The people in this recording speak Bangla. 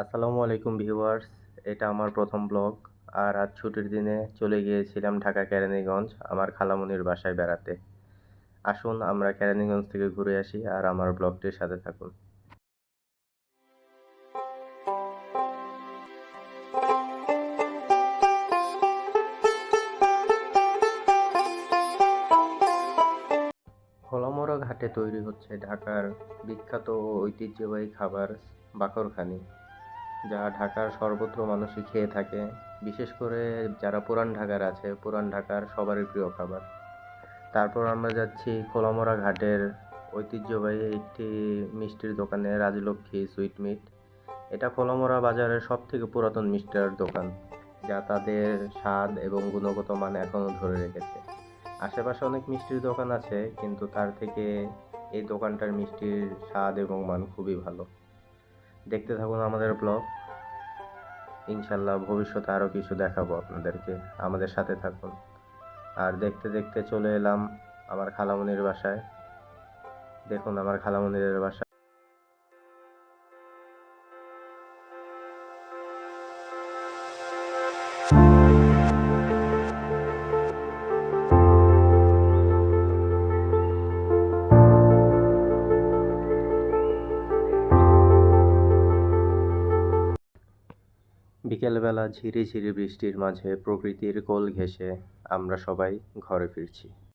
আসসালামু আলাইকুম ভিউয়ার্স, এটা আমার প্রথম ব্লগ। আর আজ ছুটির দিনে চলে গিয়েছিলাম ঢাকা কেরানীগঞ্জ, আমার খালামণির বাসায় বেড়াতে। আসুন, আমরা কেরানীগঞ্জ থেকে ঘুরে আসি আর আমার ব্লগটির সাথে থাকুন। ঘাটে তৈরি হচ্ছে ঢাকার বিখ্যাত ঐতিহ্যবাহী খাবার বাকরখানি। যা ঢাকার সর্বত্র মানুষই খেয়ে থাকে, বিশেষ করে যারা পুরান ঢাকার আছে, পুরান ঢাকার সবারই প্রিয় খাবার। তারপর আমরা যাচ্ছি খোলামোড়া ঘাটের ঐতিহ্যবাহী একটি মিষ্টির দোকানে, রাজলক্ষ্মী সুইট মিট। এটা খোলামোড়া বাজারের সব থেকে পুরাতন মিষ্টার দোকান, যা তাদের স্বাদ এবং গুণগত মান এখনও ধরে রেখেছে। আশেপাশে অনেক মিষ্টির দোকান আছে, কিন্তু তার থেকে এই দোকানটার মিষ্টির স্বাদ এবং মান খুবই ভালো। দেখতে থাকুন আমাদের ব্লগ ইনশাল্লাহ ভবিষ্যতে আরও কিছু দেখাবো আপনাদেরকে। আমাদের সাথে থাকুন। আর দেখতে দেখতে চলে এলাম আমার খালামনির বাসায়। দেখুন আমার খালামনির বাসা। বিকেলবেলা ঝিরিঝিরি বৃষ্টির মাঝে প্রকৃতির কোল ঘেঁষে আমরা সবাই ঘরে ফিরছি।